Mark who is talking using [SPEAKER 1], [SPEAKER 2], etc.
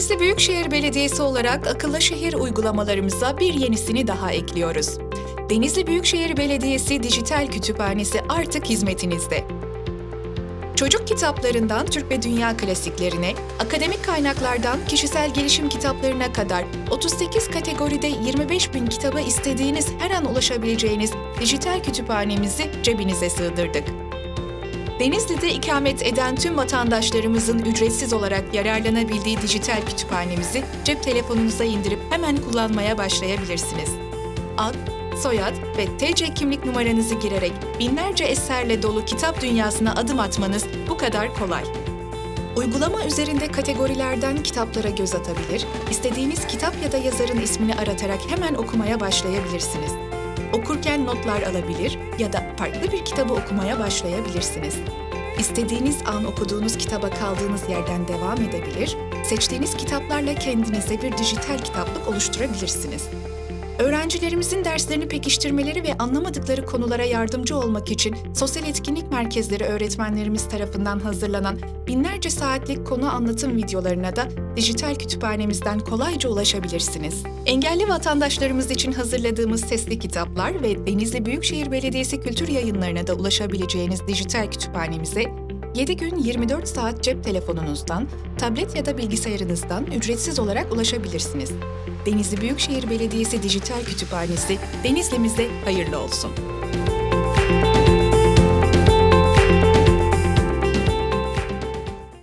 [SPEAKER 1] Denizli Büyükşehir Belediyesi olarak akıllı şehir uygulamalarımıza bir yenisini daha ekliyoruz. Denizli Büyükşehir Belediyesi Dijital Kütüphanesi artık hizmetinizde. Çocuk kitaplarından Türk ve dünya klasiklerine, akademik kaynaklardan kişisel gelişim kitaplarına kadar 38 kategoride 25 bin kitaba istediğiniz her an ulaşabileceğiniz dijital kütüphanemizi cebinize sığdırdık. Denizli'de ikamet eden tüm vatandaşlarımızın ücretsiz olarak yararlanabildiği dijital kütüphanemizi cep telefonunuza indirip hemen kullanmaya başlayabilirsiniz. Ad, soyad ve TC kimlik numaranızı girerek binlerce eserle dolu kitap dünyasına adım atmanız bu kadar kolay. Uygulama üzerinde kategorilerden kitaplara göz atabilir, istediğiniz kitap ya da yazarın ismini aratarak hemen okumaya başlayabilirsiniz. Okurken notlar alabilir ya da farklı bir kitabı okumaya başlayabilirsiniz. İstediğiniz an okuduğunuz kitaba kaldığınız yerden devam edebilir, seçtiğiniz kitaplarla kendinize bir dijital kitaplık oluşturabilirsiniz. Öğrencilerimizin derslerini pekiştirmeleri ve anlamadıkları konulara yardımcı olmak için sosyal etkinlik merkezleri öğretmenlerimiz tarafından hazırlanan binlerce saatlik konu anlatım videolarına da dijital kütüphanemizden kolayca ulaşabilirsiniz. Engelli vatandaşlarımız için hazırladığımız sesli kitaplar ve Denizli Büyükşehir Belediyesi kültür yayınlarına da ulaşabileceğiniz dijital kütüphanemize 7 gün 24 saat cep telefonunuzdan, tablet ya da bilgisayarınızdan ücretsiz olarak ulaşabilirsiniz. Denizli Büyükşehir Belediyesi Dijital Kütüphanesi Denizli'mize hayırlı olsun.